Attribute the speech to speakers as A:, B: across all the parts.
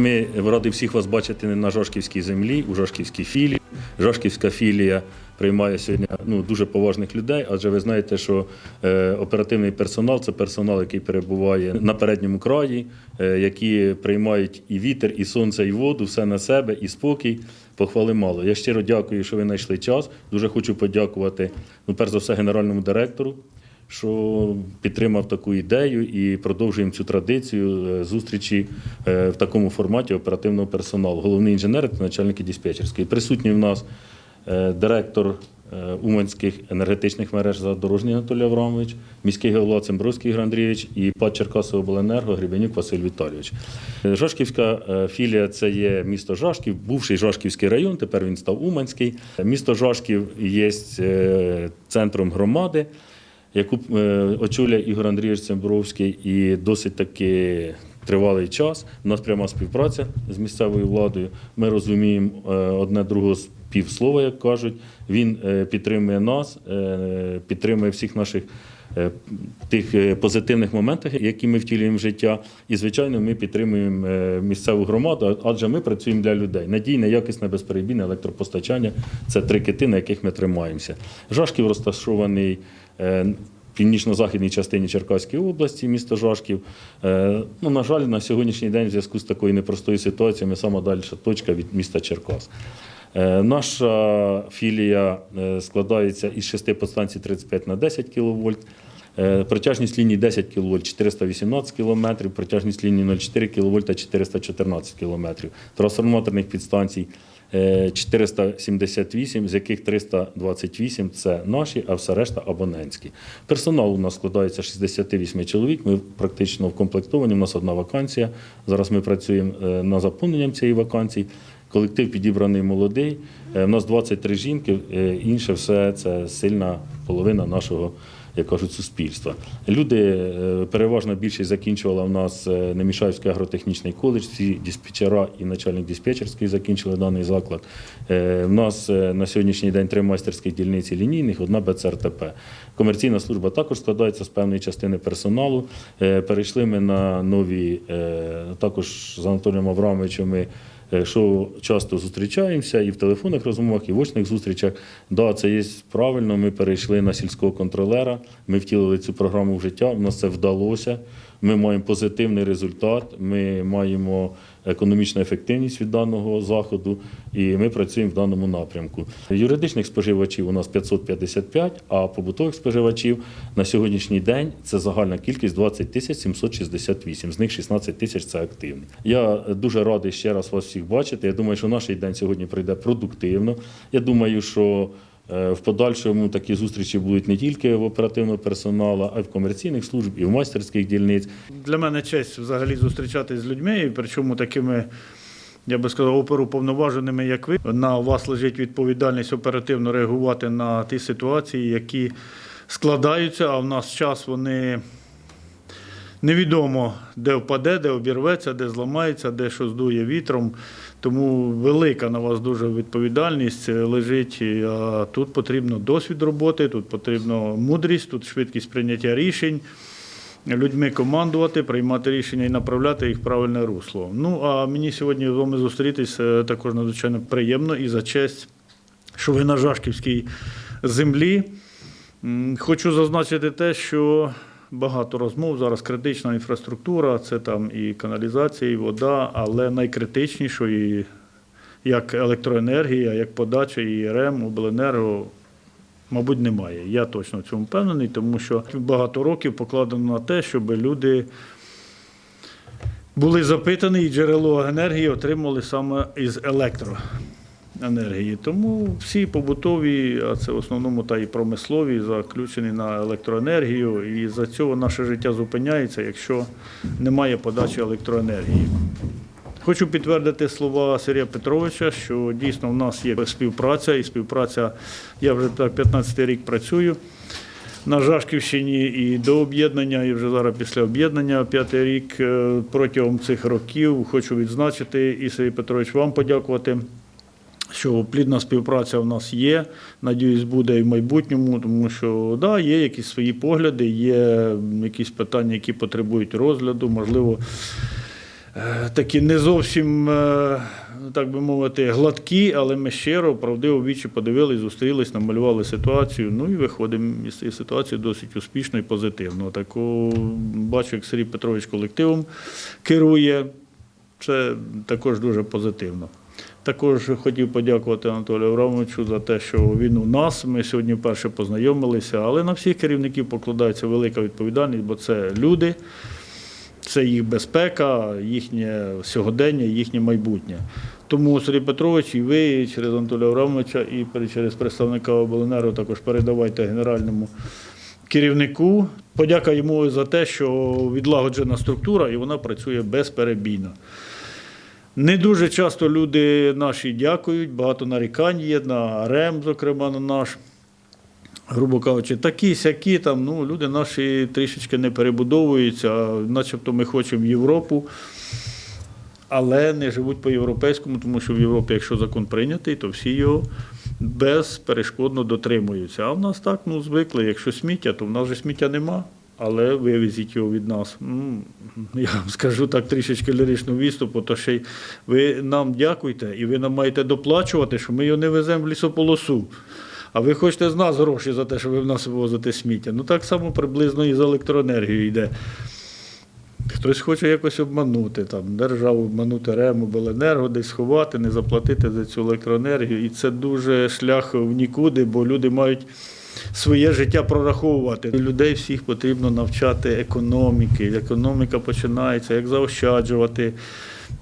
A: Ми раді всіх вас бачити на Жошківській землі, у Жошківській філії. Жошківська філія приймає сьогодні ну, дуже поважних людей, адже ви знаєте, що е, оперативний персонал це персонал, який перебуває на передньому краї, е, які приймають і вітер, і сонце, і воду, все на себе, і спокій. Похвали мало. Я щиро дякую, що ви знайшли час. Дуже хочу подякувати, ну, перш за все, генеральному директору що підтримав таку ідею і продовжуємо цю традицію е, зустрічі е, в такому форматі оперативного персоналу. Головний інженер та начальники диспетчерської. Присутній в нас е, директор Уманських енергетичних мереж задорожній Анатолій Аврамович, міський голова Цимбровський Ігор Андрійович і ПАД Черкасового обленерго Гребенюк Василь Віталійович. Жашківська філія це є місто Жашків, бувший Жашківський район, тепер він став Уманський. Місто Жашків є центром громади яку е, очолює Ігор Андрійович Цембровський, і досить таки тривалий час. У нас пряма співпраця з місцевою владою. Ми розуміємо е, одне другого півслова, як кажуть. Він е, підтримує нас, підтримує всіх наших. Е, Тих е, позитивних моментах, які ми втілюємо в життя, і звичайно, ми підтримуємо е, місцеву громаду, адже ми працюємо для людей. Надійне, якісне, безперебійне електропостачання це три кити, на яких ми тримаємося. Жашків розташований в північно-західній частині Черкаської області, місто Жашків. Ну, на жаль, на сьогоднішній день в зв'язку з такою непростою ситуацією ми сама дальша точка від міста Черкас. Е, Наша філія е, складається із шести подстанцій 35 на 10 кВт. Е, Протяжність лінії 10 кВт 418 км, протяжність лінії 0,4 кВт 414 км. Трансформаторних підстанцій е, 478, з яких 328 – це наші, а все решта абонентські. Персонал у нас складається з 68 чоловік. Ми практично вкомплектовані. У нас одна вакансія. Зараз ми працюємо над заповненням цієї вакансії. Колектив підібраний молодий. Е, У нас 23 жінки, е, інше все це сильна половина нашого, як кажуть, суспільства. Люди, е, переважна більшість закінчувала у нас е, Немішаївський агротехнічний коледж, всі диспетчера і начальник диспетчерський закінчили даний заклад. Е, У нас е, на сьогоднішній день три майстерських дільниці лінійних, одна БЦРТП. Комерційна служба також складається з певної частини персоналу. Е, Перейшли ми на нові, е, також з Анатолієм Аврамовичем ми е, що часто зустрічаємося і в телефонних розмовах, і в очних зустрічах. Да, це є правильно. Ми перейшли на сільського контролера. Ми втілили цю програму в життя. У нас це вдалося. Ми маємо позитивний результат. Ми маємо економічну ефективність від даного заходу, і ми працюємо в даному напрямку. Юридичних споживачів у нас 555, а побутових споживачів на сьогоднішній день це загальна кількість 20 тисяч 768, з них 16 тисяч це активні. Я дуже радий ще раз вас всіх бачити. Я думаю, що наш день сьогодні пройде продуктивно. Я думаю, що в подальшому такі зустрічі будуть не тільки в оперативного персоналу, а й в комерційних служб, і в майстерських дільниць.
B: Для мене честь взагалі зустрічатись з людьми, і причому такими, я би сказав, оперуповноваженими, як ви. На вас лежить відповідальність оперативно реагувати на ті ситуації, які складаються, а в нас час вони невідомо, де впаде, де обірветься, де зламається, де що здує вітром. Тому велика на вас дуже відповідальність лежить. А тут потрібно досвід роботи, тут потрібно мудрість, тут швидкість прийняття рішень людьми командувати, приймати рішення і направляти їх в правильне русло. Ну а мені сьогодні з вами зустрітись е, також надзвичайно приємно і за честь, що ви на Жашківській землі. Хочу зазначити те, що багато розмов зараз критична інфраструктура, це там і каналізація, і вода, але найкритичнішою як електроенергія, як подача, і РЕМ, обленерго мабуть, немає. Я точно в цьому впевнений, тому що багато років покладено на те, щоб люди були запитані і джерело енергії отримали саме із електроенергії. Тому всі побутові, а це в основному та і промислові, заключені на електроенергію. І за цього наше життя зупиняється, якщо немає подачі електроенергії. Хочу підтвердити слова Сергія Петровича, що дійсно в нас є співпраця, і співпраця, я вже так 15 рік працюю на Жашківщині і до об'єднання, і вже зараз після об'єднання п'ятий рік. Е, Протягом цих років хочу відзначити і Сергій Петрович вам подякувати. Що плідна співпраця в нас є, надіюсь, буде і в майбутньому, тому що да, є якісь свої погляди, є якісь питання, які потребують розгляду, можливо, е, такі не зовсім, е, так би мовити, гладкі, але ми щиро, правдиво вічі подивились, зустрілись, намалювали ситуацію. Ну і виходимо із цієї ситуації досить успішно і позитивно. Таку бачу, як Сергій Петрович колективом керує. Це також дуже позитивно. Також хотів подякувати Анатолію Аврамовичу за те, що він у нас. Ми сьогодні вперше познайомилися, але на всіх керівників покладається велика відповідальність, бо це люди, це їх безпека, їхнє сьогодення, їхнє майбутнє. Тому Сергій Петрович, і ви через Анатолія Аврамовича, і через представника обленерго також передавайте генеральному керівнику. Подяка йому за те, що відлагоджена структура і вона працює безперебійно. Не дуже часто люди наші дякують, багато нарікань є на РЕМ, зокрема на наш. Грубо кажучи, такі сякі там, ну, люди наші трішечки не перебудовуються, начебто ми хочемо Європу, але не живуть по-європейському, тому що в Європі, якщо закон прийнятий, то всі його безперешкодно дотримуються. А в нас так ну, звикли, якщо сміття, то в нас же сміття нема. Але вивезіть його від нас. Я вам скажу так трішечки ліричну відступу, то ще й ви нам дякуйте, і ви нам маєте доплачувати, що ми його не веземо в лісополосу. А ви хочете з нас гроші за те, що ви в нас вивозите сміття. Ну так само приблизно і з електроенергією йде. Хтось хоче якось обманути, там, державу обманути рему, Беленерго, десь сховати, не заплатити за цю електроенергію. І це дуже шлях в нікуди, бо люди мають своє життя прораховувати. Людей всіх потрібно навчати економіки. Економіка починається, як заощаджувати.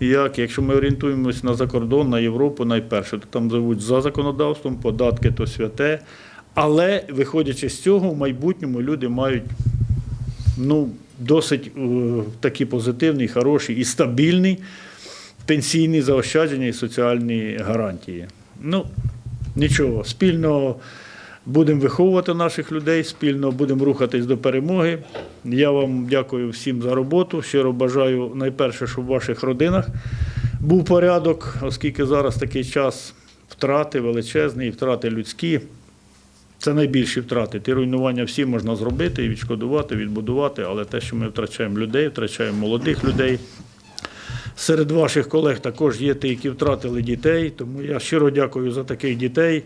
B: Як, якщо ми орієнтуємося на закордон, на Європу найперше, то там живуть за законодавством, податки то святе. Але виходячи з цього, в майбутньому люди мають ну, досить е, такі позитивні, хороші і стабільні пенсійні заощадження і соціальні гарантії. Ну, нічого, спільно будемо виховувати наших людей, спільно будемо рухатись до перемоги. Я вам дякую всім за роботу. Щиро бажаю найперше, щоб в ваших родинах був порядок, оскільки зараз такий час втрати величезні, втрати людські. Це найбільші втрати. Ті руйнування всі можна зробити і відшкодувати, відбудувати, але те, що ми втрачаємо людей, втрачаємо молодих людей. Серед ваших колег також є ті, які втратили дітей, тому я щиро дякую за таких дітей.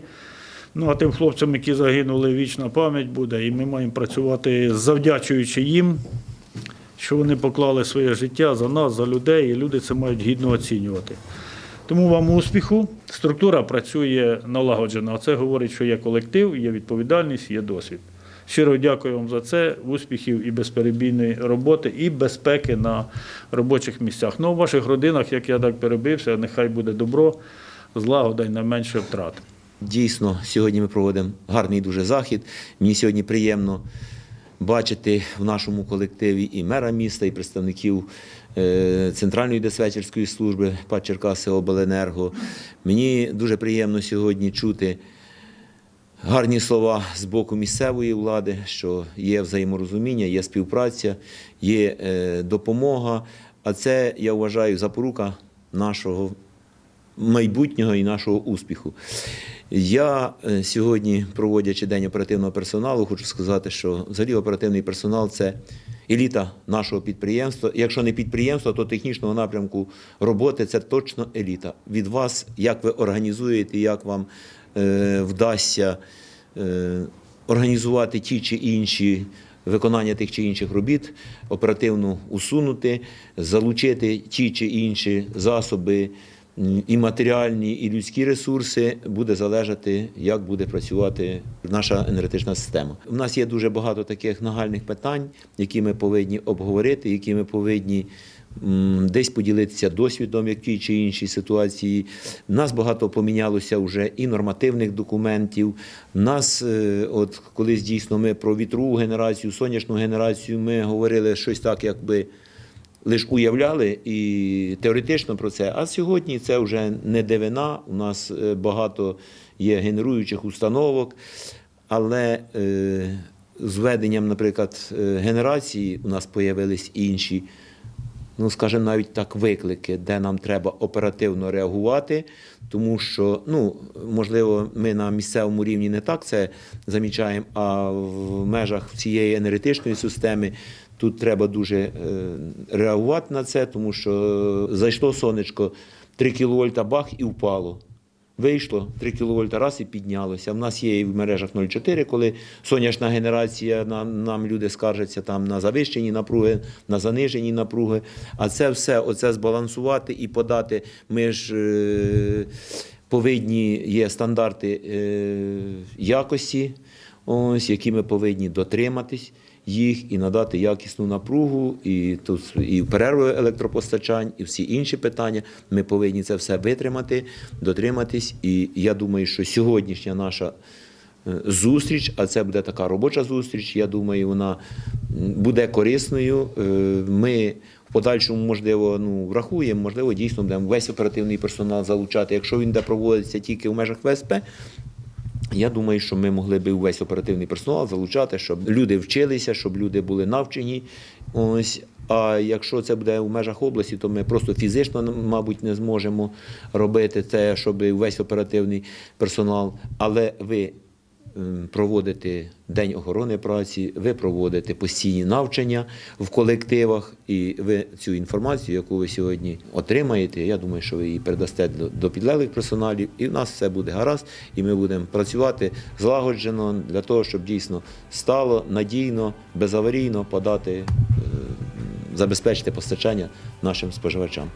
B: Ну а тим хлопцям, які загинули, вічна пам'ять буде, і ми маємо працювати завдячуючи їм, що вони поклали своє життя за нас, за людей, і люди це мають гідно оцінювати. Тому вам успіху. Структура працює налагоджено. А це говорить, що є колектив, є відповідальність, є досвід. Щиро дякую вам за це. Успіхів і безперебійної роботи, і безпеки на робочих місцях. Ну, у ваших родинах, як я так перебився, нехай буде добро, злагода й найменше втрат.
C: Дійсно, сьогодні ми проводимо гарний дуже захід. Мені сьогодні приємно бачити в нашому колективі і мера міста, і представників е, Центральної диспетчерської служби ПАД Черкаси Обленерго. Мені дуже приємно сьогодні чути гарні слова з боку місцевої влади, що є взаєморозуміння, є співпраця, є е, допомога. А це, я вважаю, запорука нашого майбутнього і нашого успіху. Я е, сьогодні, проводячи День оперативного персоналу, хочу сказати, що взагалі оперативний персонал це еліта нашого підприємства. Якщо не підприємства, то технічного напрямку роботи це точно еліта. Від вас, як ви організуєте, як вам е, вдасться е, організувати ті чи інші виконання тих чи інших робіт, оперативно усунути, залучити ті чи інші засоби і матеріальні, і людські ресурси, буде залежати, як буде працювати наша енергетична система. У нас є дуже багато таких нагальних питань, які ми повинні обговорити, які ми повинні десь поділитися досвідом, як тій чи іншій ситуації. Нас багато помінялося вже і нормативних документів. Нас, е, от колись дійсно ми про вітрову генерацію, сонячну генерацію, ми говорили щось так, якби лише уявляли і теоретично про це. А сьогодні це вже не дивина. У нас е, багато є генеруючих установок, але е, з введенням, наприклад, е, генерації у нас з'явились інші ну скажімо, навіть так, виклики, де нам треба оперативно реагувати, тому що, ну, можливо, ми на місцевому рівні не так це замічаємо, а в межах цієї енергетичної системи. Тут треба дуже е, реагувати на це, тому що зайшло сонечко 3 кВт, бах і впало. Вийшло 3 кВт, раз і піднялося. В нас є і в мережах 0,4, коли сонячна генерація, нам, нам люди скаржаться там на завищені напруги, на занижені напруги. А це все оце збалансувати і подати. Ми ж е, повинні є стандарти е, якості, ось, які ми повинні дотриматись їх і надати якісну напругу, і тут і перерву електропостачань, і всі інші питання. Ми повинні це все витримати, дотриматись. І я думаю, що сьогоднішня наша е, зустріч, а це буде така робоча зустріч. Я думаю, вона буде корисною. Е, Ми в подальшому, можливо, ну, врахуємо, можливо, дійсно будемо весь оперативний персонал залучати. Якщо він де проводиться тільки в межах ВСП, я думаю, що ми могли би увесь оперативний персонал залучати, щоб люди вчилися, щоб люди були навчені. Ось. А якщо це буде в межах області, то ми просто фізично, мабуть, не зможемо робити це, щоб весь оперативний персонал. Але ви проводите День охорони праці, ви проводите постійні навчання в колективах, і ви цю інформацію, яку ви сьогодні отримаєте, я думаю, що ви її передасте до, до підлеглих персоналів, і в нас все буде гаразд, і ми будемо працювати злагоджено для того, щоб дійсно стало надійно, безаварійно подати, е, забезпечити постачання нашим споживачам.